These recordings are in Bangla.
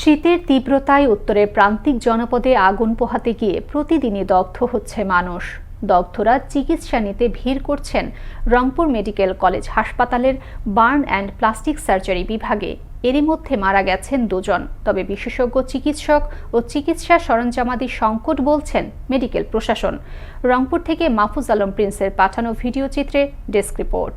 শীতের তীব্রতায় উত্তরের প্রান্তিক জনপদে আগুন পোহাতে গিয়ে প্রতিদিনই দগ্ধ হচ্ছে মানুষ। দগ্ধরা চিকিৎসা নিতে ভিড় করছেন রংপুর মেডিকেল কলেজ হাসপাতালের বার্ন অ্যান্ড প্লাস্টিক সার্জারি বিভাগে। এরই মধ্যে মারা গেছেন দুজন। তবে বিশেষজ্ঞ চিকিৎসক ও চিকিৎসা সরঞ্জামাদি সংকট বলছেন মেডিকেল প্রশাসন। রংপুর থেকে মাহফুজ আলম প্রিন্সের পাঠানো ভিডিও চিত্রে ডেস্ক রিপোর্ট।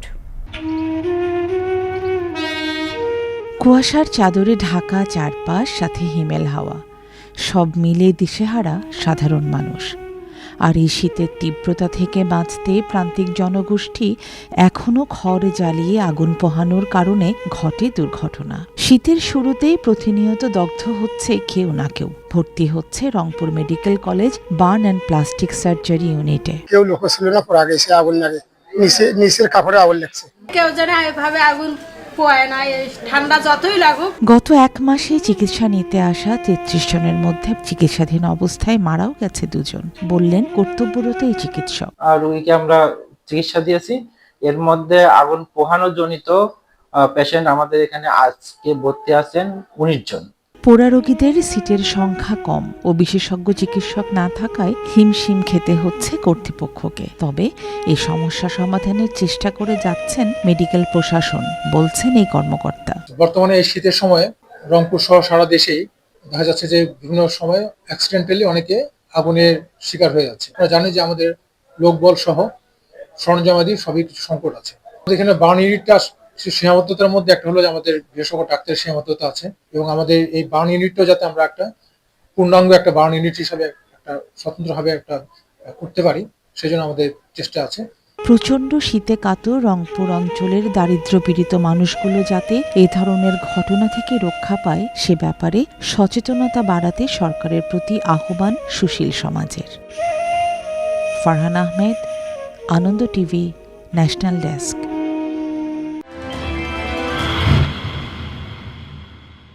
কুয়াশার চাদরে ঢাকা চারপাশ সাথে হিমেল হাওয়া। সব মিলে দিশেহারা সাধারণ মানুষ। আর এই শীতের তীব্রতা থেকে বাঁচতে প্রান্তিক জনগোষ্ঠী এখনও খড় জ্বালিয়ে আগুন পোহানোর কারণে ঘটে দুর্ঘটনা। শীতের শুরুতেই প্রতিনিয়ত দগ্ধ হচ্ছে কেউ না কেউ। ভর্তি হচ্ছে Rangpur medical college burn and plastic surgery ইউনিটে। কেউ লোক ছিল না পড়া গেছে আগুন লাগে। নিচে নিচের কাপড়ে আগুন লাগছে। কেউ যেন এভাবে আগুন পোয়ায় না ঠান্ডা যতই লাগুক। গত এক মাসে চিকিৎসা নিতে আসা তেত্রিশ জনের মধ্যে চিকিৎসাধীন অবস্থায় মারাও গেছে দুজন বললেন কর্তব্যরত এই চিকিৎসক। আর রোগীকে আমরা চিকিৎসা দিয়েছি। এর মধ্যে আগুন পোহানো জনিত পেশেন্ট আমাদের এখানে আজকে ভর্তি আছেন উনিশ জন। পোড়া রোগীদের সিটের সংখ্যা কম ও বিশেষজ্ঞ চিকিৎসক না থাকায় হিমশিম খেতে হচ্ছে কর্তৃপক্ষকে। তবে এই সমস্যা সমাধানের চেষ্টা করে যাচ্ছেন মেডিকেল প্রশাসন, বলছেন এই কর্মকর্তা। বর্তমানে এই শীতের সময় রংপুর সহ সারা দেশেই দেখা যাচ্ছে যে বিভিন্ন সময় অ্যাক্সিডেন্টালি অনেকে আগুনের শিকার হয়ে যাচ্ছে। আমরা জানি যে আমাদের লোকবল সহ সরঞ্জামাদি সবই সংকট আছে। এখানে বার্ন সীমাবদ্ধতার মধ্যে একটা হলো যে আমাদের বিশেষজ্ঞ ডাক্তারের সীমাবদ্ধতা আছে এবং আমাদের এই বার্ন ইউনিটটাও যাতে আমরা একটা পূর্ণাঙ্গ একটা বার্ন ইউনিট হিসাবে একটা স্বতন্ত্রভাবে একটা করতে পারি, সেজন্য আমাদের চেষ্টা আছে। প্রচণ্ড শীতে কাতর রংপুর অঞ্চলের দারিদ্র্যপীড়িত মানুষগুলো যাতে এ ধরনের ঘটনা থেকে রক্ষা পায়, সে ব্যাপারে সচেতনতা বাড়াতে সরকারের প্রতি আহ্বান সুশীল সমাজের। Farhan Ahmed, Ananda TV, national desk.